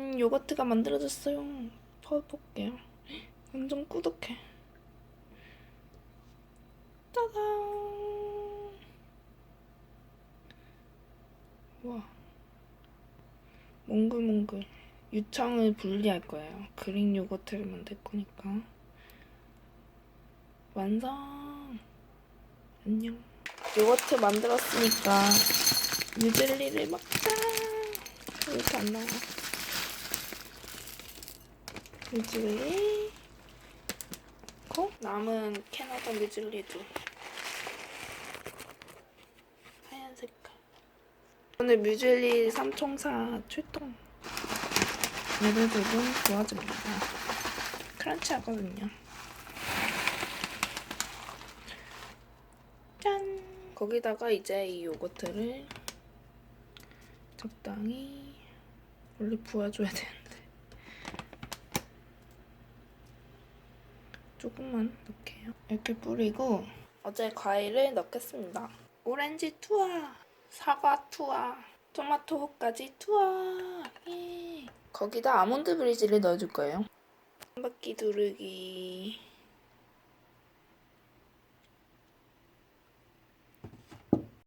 음, 요거트가 만들어졌어요. 퍼볼게요. 완전 꾸덕해. 짜잔. 와. 몽글몽글. 유청을 분리할 거예요. 그릭 요거트를 만들 거니까. 완성. 안녕. 요거트 만들었으니까 유젤리를 먹자. 이렇게 안 나와. 뮤즐리. 고 남은 캐나다 뮤즐리도. 하얀 색깔. 오늘 뮤즐리 삼총사 출동. 얘네들도 도와줍니다. 크런치 하거든요. 짠! 거기다가 이제 이 요거트를 적당히 원래 부어줘야 되는 조금만 넣게요. 이렇게 뿌리고 어제 과일을 넣겠습니다. 오렌지 투하, 사과 투하, 토마토까지 투하. 예. 거기다 아몬드 브리즈를 넣어줄 거예요. 한 바퀴 두르기.